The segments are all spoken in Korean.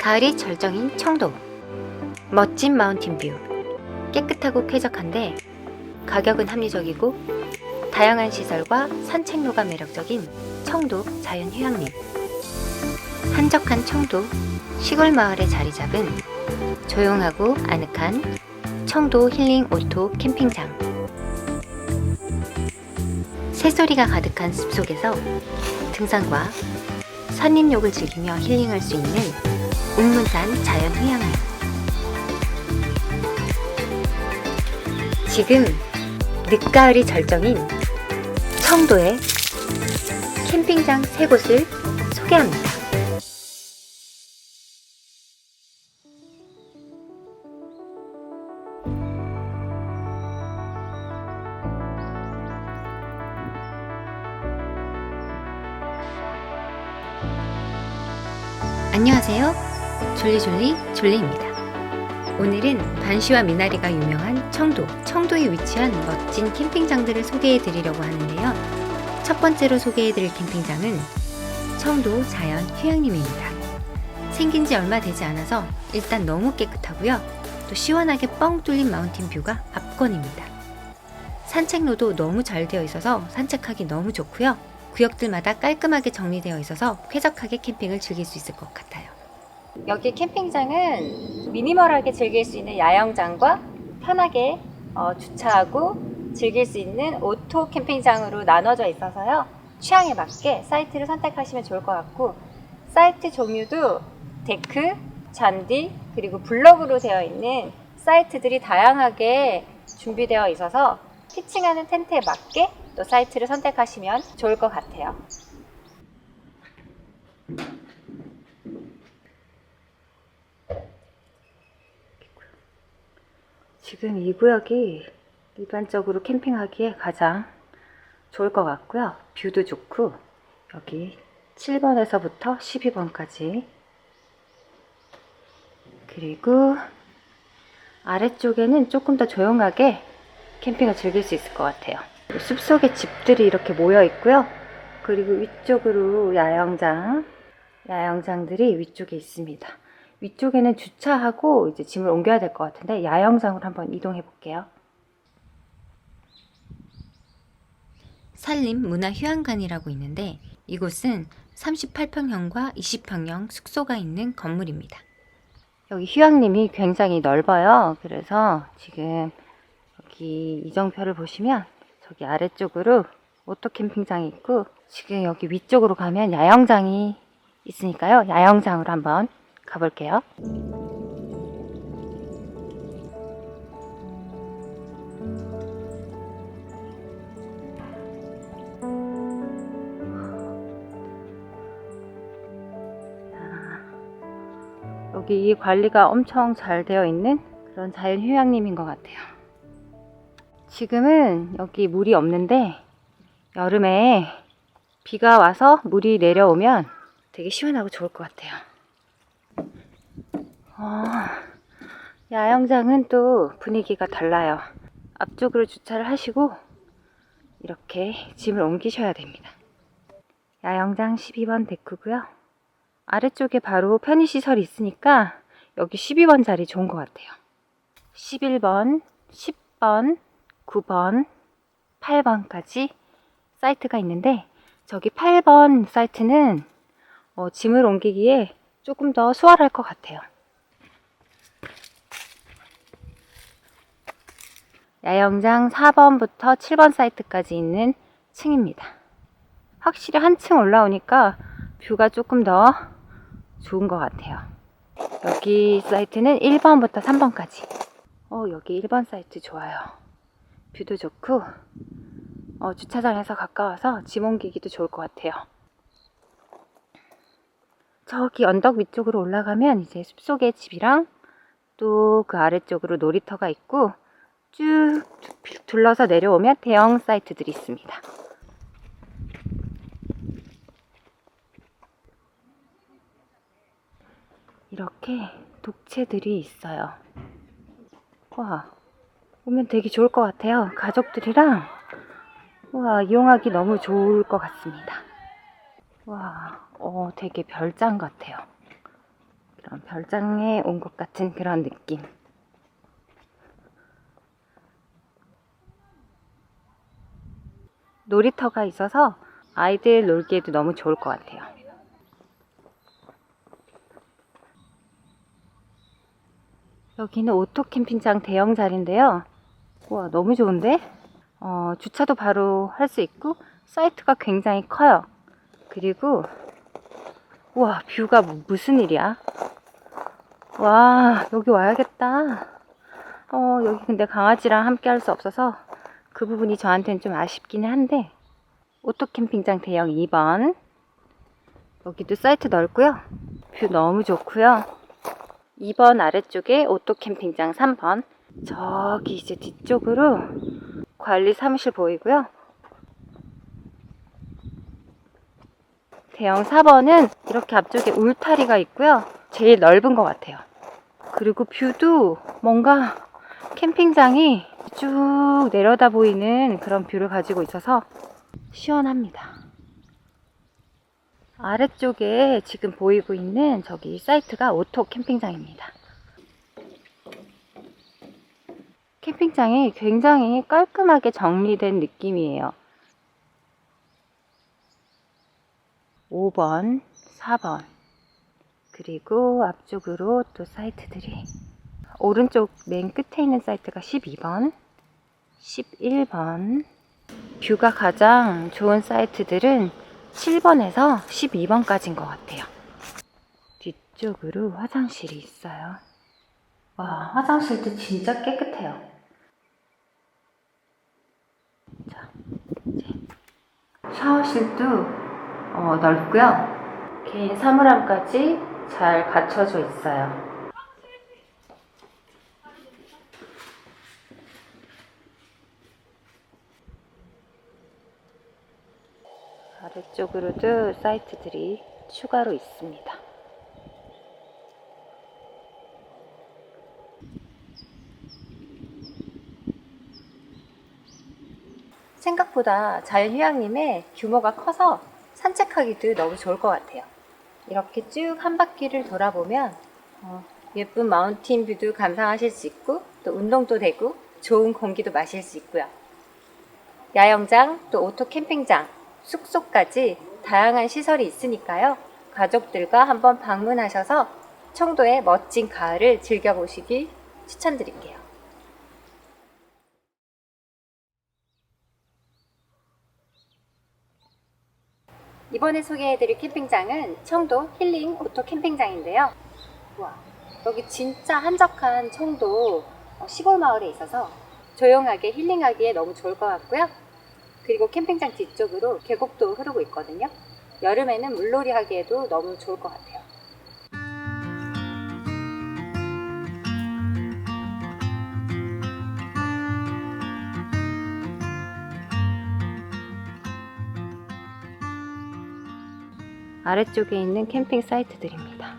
가을이 절정인 청도. 멋진 마운틴 뷰. 깨끗하고 쾌적한데 가격은 합리적이고 다양한 시설과 산책로가 매력적인 청도 자연휴양림. 한적한 청도 시골 마을에 자리 잡은 조용하고 아늑한 청도 힐링 오토 캠핑장. 새소리가 가득한 숲속에서 등산과 산림욕을 즐기며 힐링할 수 있는 웅문산 자연휴양림. 지금 늦가을이 절정인 청도의 캠핑장 세 곳을 소개합니다. 졸리졸리 졸리입니다. 오늘은 반시와 미나리가 유명한 청도, 청도에 위치한 멋진 캠핑장들을 소개해 드리려고 하는데요. 첫 번째로 소개해 드릴 캠핑장은 청도 자연 휴양림입니다. 생긴 지 얼마 되지 않아서 일단 너무 깨끗하고요. 또 시원하게 뻥 뚫린 마운틴 뷰가 압권입니다. 산책로도 너무 잘 되어 있어서 산책하기 너무 좋고요. 구역들마다 깔끔하게 정리되어 있어서 쾌적하게 캠핑을 즐길 수 있을 것 같아요. 여기 캠핑장은 미니멀하게 즐길 수 있는 야영장과 편하게 어, 주차하고 즐길 수 있는 오토 캠핑장으로 나눠져 있어서요. 취향에 맞게 사이트를 선택하시면 좋을 것 같고 사이트 종류도 데크, 잔디, 그리고 블럭으로 되어 있는 사이트들이 다양하게 준비되어 있어서 피칭하는 텐트에 맞게 또 사이트를 선택하시면 좋을 것 같아요. 지금 이 구역이 일반적으로 캠핑하기에 가장 좋을 것 같고요. 뷰도 좋고 여기 7번에서부터 12번까지 그리고 아래쪽에는 조금 더 조용하게 캠핑을 즐길 수 있을 것 같아요. 숲속에 집들이 이렇게 모여 있고요. 그리고 위쪽으로 야영장, 야영장들이 위쪽에 있습니다. 위쪽에는 주차하고 이제 짐을 옮겨야 될 것 같은데 야영장으로 한번 이동해 볼게요. 산림 문화휴양관이라고 있는데 이곳은 38평형과 20평형 숙소가 있는 건물입니다. 여기 휴양림이 굉장히 넓어요. 그래서 지금 여기 이정표를 보시면 저기 아래쪽으로 오토 캠핑장이 있고 지금 여기 위쪽으로 가면 야영장이 있으니까요. 야영장으로 한번 가볼게요. 여기 이 관리가 엄청 잘 되어 있는 그런 자연 휴양림인 것 같아요. 지금은 여기 물이 없는데 여름에 비가 와서 물이 내려오면 되게 시원하고 좋을 것 같아요. 어, 야영장은 또 분위기가 달라요. 앞쪽으로 주차를 하시고 이렇게 짐을 옮기셔야 됩니다. 야영장 12번 데크고요. 아래쪽에 바로 편의시설이 있으니까 여기 12번 자리 좋은 것 같아요. 11번, 10번, 9번, 8번까지 사이트가 있는데 저기 8번 사이트는 어, 짐을 옮기기에 조금 더 수월할 것 같아요. 야영장 4번부터 7번 사이트까지 있는 층입니다. 확실히 한층 올라오니까 뷰가 조금 더 좋은 것 같아요. 여기 사이트는 1번부터 3번까지. 어, 여기 1번 사이트 좋아요. 뷰도 좋고, 어, 주차장에서 가까워서 짐 옮기기도 좋을 것 같아요. 저기 언덕 위쪽으로 올라가면 이제 숲속의 집이랑 또 그 아래쪽으로 놀이터가 있고 쭉 둘러서 내려오면 대형 사이트들이 있습니다. 이렇게 독채들이 있어요. 와, 오면 되게 좋을 것 같아요. 가족들이랑 와 이용하기 너무 좋을 것 같습니다. 와, 어, 되게 별장 같아요. 그런 별장에 온 것 같은 그런 느낌. 놀이터가 있어서 아이들 놀기에도 너무 좋을 것 같아요. 여기는 오토 캠핑장 대형 자리인데요. 와, 너무 좋은데? 어, 주차도 바로 할 수 있고, 사이트가 굉장히 커요. 그리고, 우와, 뷰가 뭐- 무슨 일이야? 와, 여기 와야겠다. 어, 여기 근데 강아지랑 함께 할 수 없어서 그 부분이 저한테는 좀 아쉽기는 한데, 오토 캠핑장 대형 2번. 여기도 사이트 넓고요. 뷰 너무 좋고요. 2번 아래쪽에 오토 캠핑장 3번. 저기 이제 뒤쪽으로 관리 사무실 보이고요. 대형 4번은 이렇게 앞쪽에 울타리가 있고요. 제일 넓은 것 같아요. 그리고 뷰도 뭔가 캠핑장이 쭉 내려다 보이는 그런 뷰를 가지고 있어서 시원합니다. 아래쪽에 지금 보이고 있는 저기 사이트가 오토 캠핑장입니다. 캠핑장이 굉장히 깔끔하게 정리된 느낌이에요. 5번, 4번, 그리고 앞쪽으로 또 사이트들이 오른쪽 맨 끝에 있는 사이트가 12번, 11번, 뷰가 가장 좋은 사이트들은 7번에서 12번까지인 것 같아요. 뒤쪽으로 화장실이 있어요. 와, 화장실도 진짜 깨끗해요. 자, 이제 샤워실도 어, 넓고요. 개인 사물함까지 잘 갖춰져 있어요. 아래쪽으로도 사이트들이 추가로 있습니다. 생각보다 자연휴양림의 규모가 커서 산책하기도 너무 좋을 것 같아요. 이렇게 쭉 한 바퀴를 돌아보면 어, 예쁜 마운틴 뷰도 감상하실 수 있고 또 운동도 되고 좋은 공기도 마실 수 있고요. 야영장, 또 오토 캠핑장, 숙소까지 다양한 시설이 있으니까요. 가족들과 한번 방문하셔서 청도의 멋진 가을을 즐겨보시길 추천드릴게요. 이번에 소개해드릴 캠핑장은 청도 힐링 오토 캠핑장인데요. 우와, 여기 진짜 한적한 청도 어, 시골 마을에 있어서 조용하게 힐링하기에 너무 좋을 것 같고요. 그리고 캠핑장 뒤쪽으로 계곡도 흐르고 있거든요. 여름에는 물놀이 하기에도 너무 좋을 것 같아요. 아래쪽에 있는 캠핑 사이트들입니다.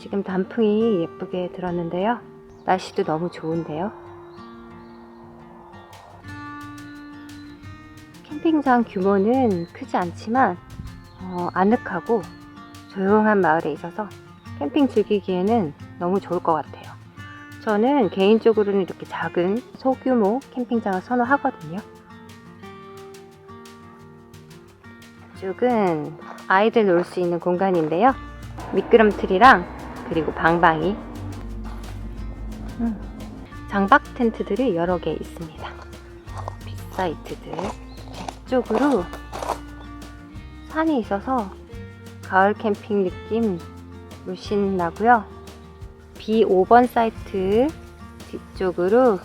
지금 단풍이 예쁘게 들었는데요. 날씨도 너무 좋은데요. 캠핑장 규모는 크지 않지만 어, 아늑하고 조용한 마을에 있어서 캠핑 즐기기에는 너무 좋을 것 같아요. 저는 개인적으로는 이렇게 작은 소규모 캠핑장을 선호하거든요. 이쪽은 아이들 놀 수 있는 공간인데요. 미끄럼틀이랑 그리고 방방이 음, 장박 텐트들이 여러 개 있습니다. 빗사이트들 뒤쪽으로 산이 있어서 가을 캠핑 느낌 물씬 나고요. B5번 사이트 뒤쪽으로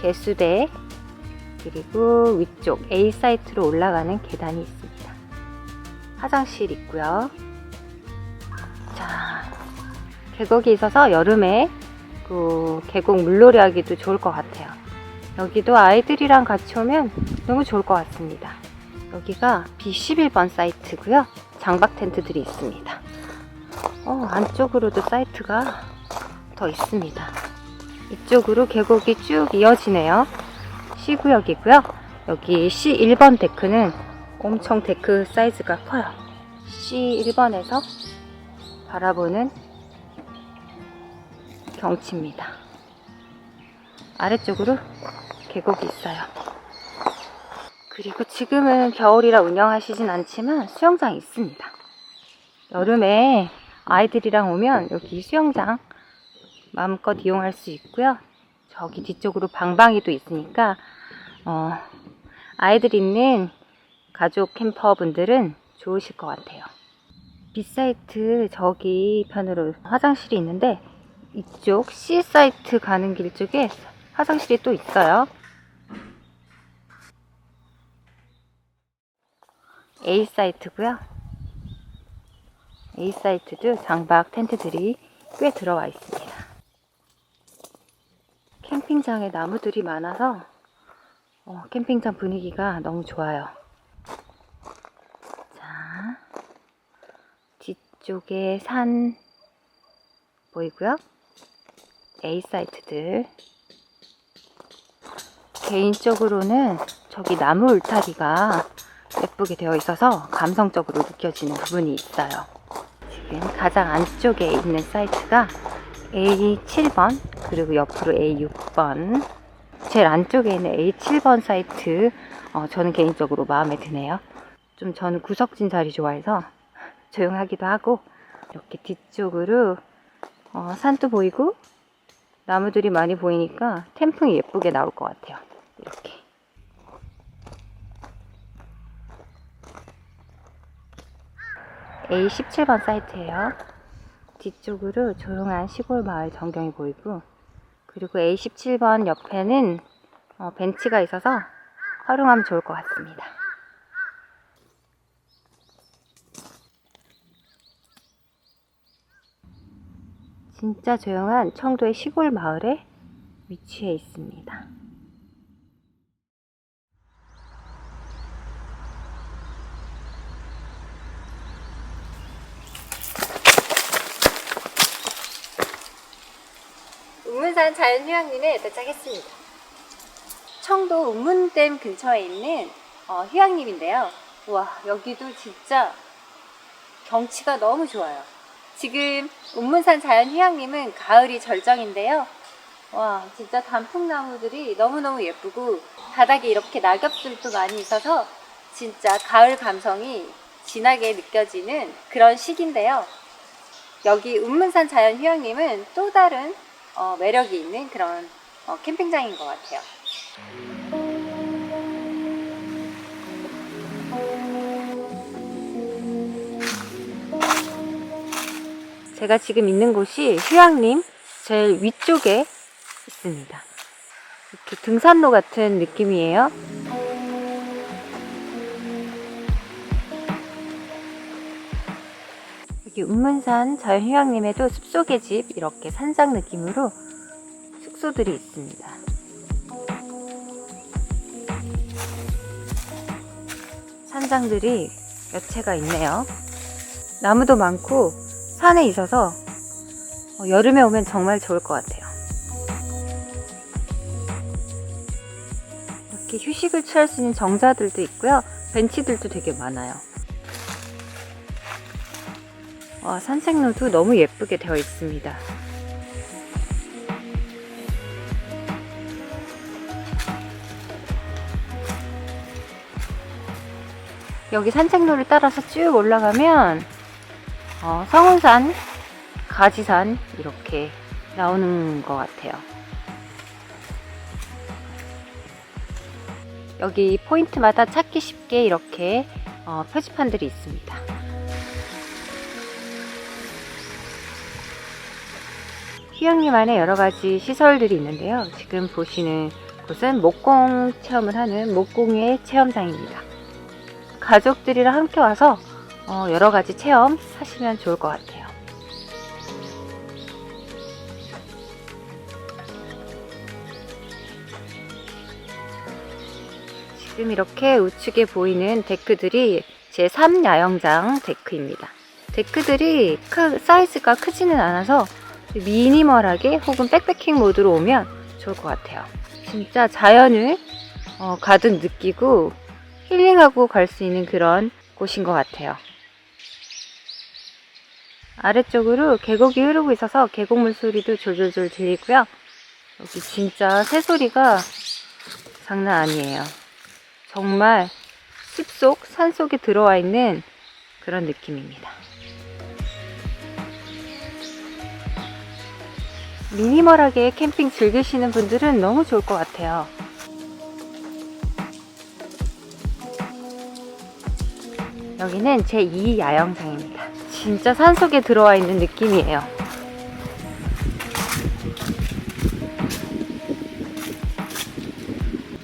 개수대 그리고 위쪽 A 사이트로 올라가는 계단이 있습니다. 화장실 있고요. 자, 계곡이 있어서 여름에 그 계곡 물놀이 하기도 좋을 것 같아요. 여기도 아이들이랑 같이 오면 너무 좋을 것 같습니다. 여기가 B11번 사이트고요. 장박 텐트들이 있습니다. 어, 안쪽으로도 사이트가 더 있습니다. 이쪽으로 계곡이 쭉 이어지네요. C구역이고요. 여기 C1번 데크는 엄청 데크 사이즈가 커요. C1번에서 바라보는 경치입니다. 아래쪽으로 계곡이 있어요. 그리고 지금은 겨울이라 운영하시진 않지만 수영장이 있습니다. 여름에 아이들이랑 오면 여기 수영장 마음껏 이용할 수 있고요. 저기 뒤쪽으로 방방이도 있으니까 어, 아이들 있는 가족 캠퍼분들은 좋으실 것 같아요. B사이트 저기 편으로 화장실이 있는데 이쪽 C사이트 가는 길 쪽에 화장실이 또 있어요. A사이트고요. A사이트도 장박 텐트들이 꽤 들어와 있습니다. 캠핑장에 나무들이 많아서 어, 캠핑장 분위기가 너무 좋아요. 자, 뒤쪽에 산 보이고요. A 사이트들. 개인적으로는 저기 나무 울타리가 예쁘게 되어 있어서 감성적으로 느껴지는 부분이 있어요. 지금 가장 안쪽에 있는 사이트가 A7번 그리고 옆으로 A6번 제일 안쪽에 있는 A7번 사이트 어, 저는 개인적으로 마음에 드네요. 좀 저는 구석진 자리 좋아해서 조용하기도 하고 이렇게 뒤쪽으로 어, 산도 보이고 나무들이 많이 보이니까 캠핑이 예쁘게 나올 것 같아요. 이렇게. A17번 사이트예요. 뒤쪽으로 조용한 시골 마을 전경이 보이고 그리고 A17번 옆에는 어, 벤치가 있어서 활용하면 좋을 것 같습니다. 진짜 조용한 청도의 시골 마을에 위치해 있습니다. 운문산 자연휴양림에 도착했습니다. 청도 운문댐 근처에 있는 어, 휴양림인데요. 와 여기도 진짜 경치가 너무 좋아요. 지금 운문산 자연휴양림은 가을이 절정인데요. 와 진짜 단풍나무들이 너무너무 예쁘고 바닥에 이렇게 낙엽들도 많이 있어서 진짜 가을 감성이 진하게 느껴지는 그런 시기인데요. 여기 운문산 자연휴양림은 또 다른 어, 매력이 있는 그런 어, 캠핑장인 것 같아요. 제가 지금 있는 곳이 휴양림 제일 위쪽에 있습니다. 이렇게 등산로 같은 느낌이에요. 여기 운문산 자연휴양림에도 숲속의 집 이렇게 산장 느낌으로 숙소들이 있습니다. 산장들이 몇 채가 있네요. 나무도 많고 산에 있어서 어, 여름에 오면 정말 좋을 것 같아요. 이렇게 휴식을 취할 수 있는 정자들도 있고요. 벤치들도 되게 많아요. 와, 산책로도 너무 예쁘게 되어 있습니다. 여기 산책로를 따라서 쭉 올라가면 어, 성운산, 가지산 이렇게 나오는 것 같아요. 여기 포인트마다 찾기 쉽게 이렇게 어, 표지판들이 있습니다. 휴양림 안에 여러 가지 시설들이 있는데요. 지금 보시는 곳은 목공 체험을 하는 목공의 체험장입니다. 가족들이랑 함께 와서 어, 여러 가지 체험 하시면 좋을 것 같아요. 지금 이렇게 우측에 보이는 데크들이 제 3야영장 데크입니다. 데크들이 크, 사이즈가 크지는 않아서 미니멀하게 혹은 백패킹 모드로 오면 좋을 것 같아요. 진짜 자연을 어, 가득 느끼고 힐링하고 갈 수 있는 그런 곳인 것 같아요. 아래쪽으로 계곡이 흐르고 있어서 계곡물 소리도 졸졸졸 들리고요. 여기 진짜 새소리가 장난 아니에요. 정말 숲속, 산속에 들어와 있는 그런 느낌입니다. 미니멀하게 캠핑 즐기시는 분들은 너무 좋을 것 같아요. 여기는 제2 야영장입니다. 진짜 산속에 들어와 있는 느낌이에요.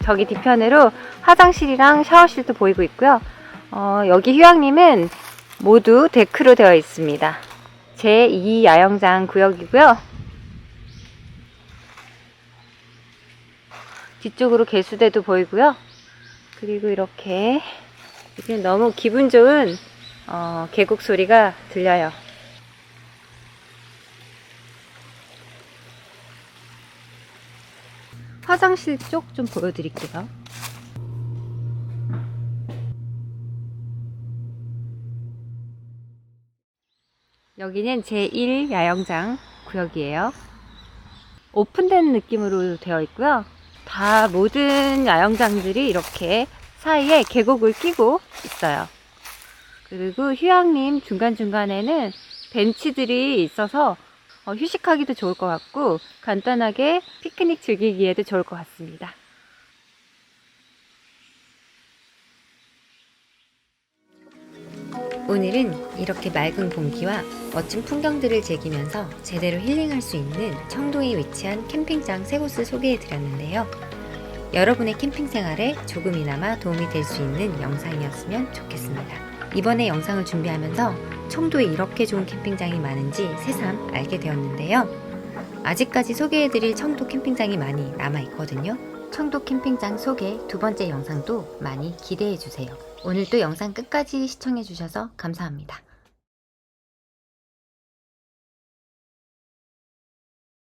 저기 뒤편으로 화장실이랑 샤워실도 보이고 있고요. 어, 여기 휴양림은 모두 데크로 되어 있습니다. 제2 야영장 구역이고요. 뒤쪽으로 개수대도 보이고요. 그리고 이렇게 여기는 너무 기분 좋은 어, 계곡 소리가 들려요. 화장실 쪽 좀 보여드릴게요. 여기는 제1 야영장 구역이에요. 오픈된 느낌으로 되어 있고요. 다 모든 야영장들이 이렇게 사이에 계곡을 끼고 있어요. 그리고 휴양림 중간중간에는 벤치들이 있어서 어, 휴식하기도 좋을 것 같고 간단하게 피크닉 즐기기에도 좋을 것 같습니다. 오늘은 이렇게 맑은 공기와 멋진 풍경들을 즐기면서 제대로 힐링할 수 있는 청도에 위치한 캠핑장 세 곳을 소개해 드렸는데요. 여러분의 캠핑 생활에 조금이나마 도움이 될 수 있는 영상이었으면 좋겠습니다. 이번에 영상을 준비하면서 청도에 이렇게 좋은 캠핑장이 많은지 새삼 알게 되었는데요. 아직까지 소개해드릴 청도 캠핑장이 많이 남아있거든요. 청도 캠핑장 소개 두 번째 영상도 많이 기대해주세요. 오늘도 영상 끝까지 시청해주셔서 감사합니다.